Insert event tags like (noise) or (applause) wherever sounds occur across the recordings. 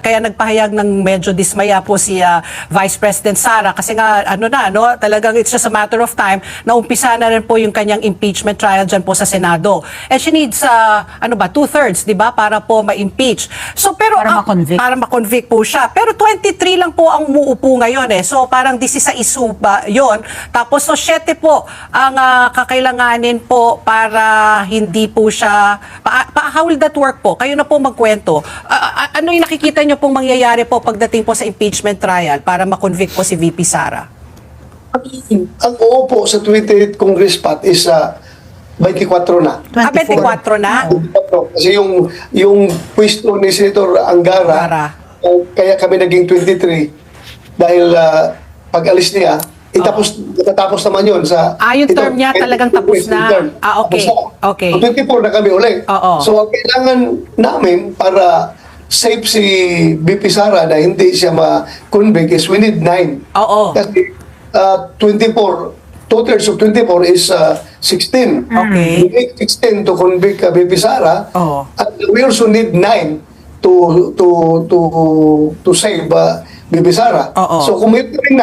Kaya nagpahayag ng medyo dismaya po si ah, Vice President Sara kasi nga ano na no talagang it's just a matter of time na umpisa na rin po yung kanyang impeachment trial dyan po sa Senado. And she needs uh, ano ba two-thirds 'di ba para po ma-impeach. So pero Para ma-convict. para ma-convict po siya. Pero 23 lang po ang umuupo ngayon eh. So parang 16 isu ba 'yon. Tapos so 7 po ang ah, kakailanganin po para hindi po siya pa, pa- how will that work po? Kayo na po magkwento. Ah, ano yung nakikita niyo pong mangyayari po pagdating po sa impeachment trial para ma-convict po si VP Sara? Ang oo po sa 28 Congress Pat is uh, 24 na. Ah, 24 na? 24. Kasi yung yung pwesto ni Senator Angara, Angara. uh, kaya kami naging 23 dahil uh, pag alis niya, itapos natatapos naman yun sa Ah, yung term niya talagang tapos na. term. Ah, okay. Tapos na. Okay. So, 24 na kami uli. Oo. So ang kailangan namin para safe si BP Sara na hindi siya ma-convict is we need 9. Oo. Kasi uh, 24, two-thirds of 24 is uh, 16. Okay. We need 16 to convict uh, BP Sara. Oo. And we also need 9 to to to to save uh, BP Sara. Oo. So kung may 9,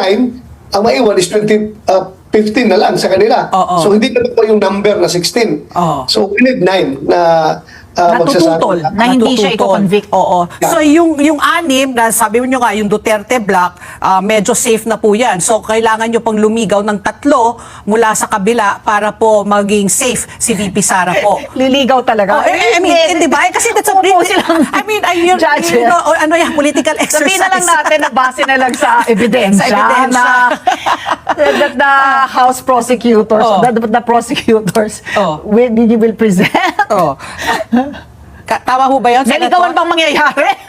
ang maiwan is 20, uh, 15 na lang sa kanila. Oo. So hindi na po yung number na 16. Oo. So we need 9 na uh, Natututol. magsasabi. Na hindi siya Natututol. i-convict. Oo. So yung yung anim na sabi nyo nga yung Duterte block, ah, medyo safe na po 'yan. So kailangan nyo pang lumigaw ng tatlo mula sa kabila para po maging safe si VP Sara po. (laughs) Liligaw talaga. Oh, eh, I mean, eh, di ba? Eh, Kasi that's a silang I mean, I, you, know, ano yan, political exercise. Sabihin na lang natin na base na lang sa ebidensya. (laughs) Sa ebidensya. Na, (laughs) that the House prosecutors, Oh. that the, prosecutors Oh. will, will present. Oh. Ka- tama ho ba yun? Naligawan bang mangyayari? (laughs)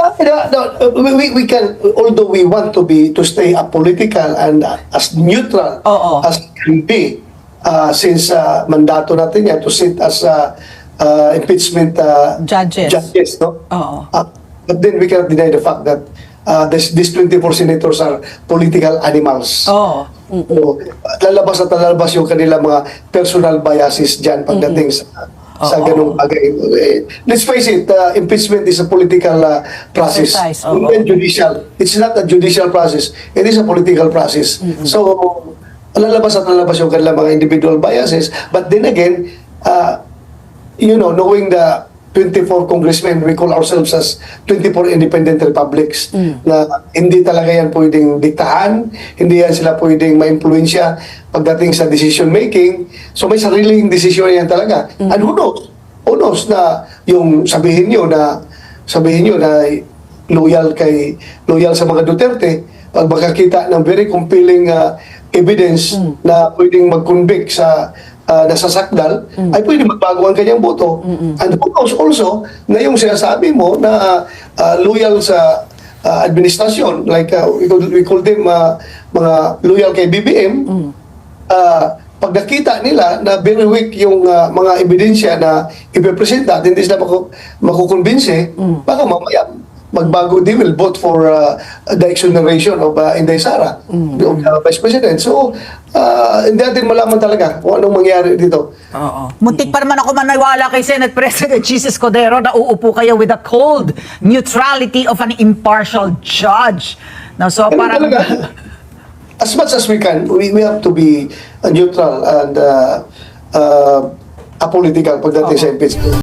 Uh, no, no, uh, we, we, can, although we want to be, to stay apolitical and uh, as neutral Oo. as can be, uh, since uh, mandato natin yan to sit as uh, uh, impeachment uh, Judges. judges, no? Oo. Uh, but then we cannot deny the fact that uh, this, these 24 senators are political animals. Oo. So, lalabas at lalabas yung kanilang mga personal biases dyan pagdating sa sa Oo. ganung bagay. Eh, Let's face it, uh, impeachment is a political uh, process. Exercise, oo. Even judicial. It's not a judicial process. It is a political process. So, lalabas at lalabas yung kanilang mga individual biases. But then again, uh, you know, knowing the 24 congressmen, we call ourselves as 24 independent republics na hindi talaga yan pwedeng diktahan, hindi yan sila pwedeng ma-influensya pagdating sa decision making. So may sariling decision yan talaga. And who knows? Who knows na yung sabihin nyo na sabihin nyo na loyal kay loyal sa mga Duterte pag makakita ng very compelling uh, evidence na pwedeng mag-convict sa uh, nasasakdal, ay pwede magbago ang kanyang boto. And who knows also na yung sinasabi mo na uh, loyal sa uh, administrasyon, like uh, we, call, we call them uh, mga loyal kay BBM, uh, pag nakita nila na very weak yung uh, mga ebidensya na ipipresenta at hindi sila maku- makukumbinse, baka mamaya magbago they will vote for uh, the exoneration of uh, Inday Sara, of the Vice President. So, uh, hindi natin malaman talaga kung anong mangyari dito. Oo. Muntik pa naman ako maniwala kay Senate President Jesus Codero na uupo kayo with the cold neutrality of an impartial judge. Now, so Ganun parang... talaga. As much as we can, we, we have to be uh, neutral and uh, uh, apolitical pagdating sa impeachment.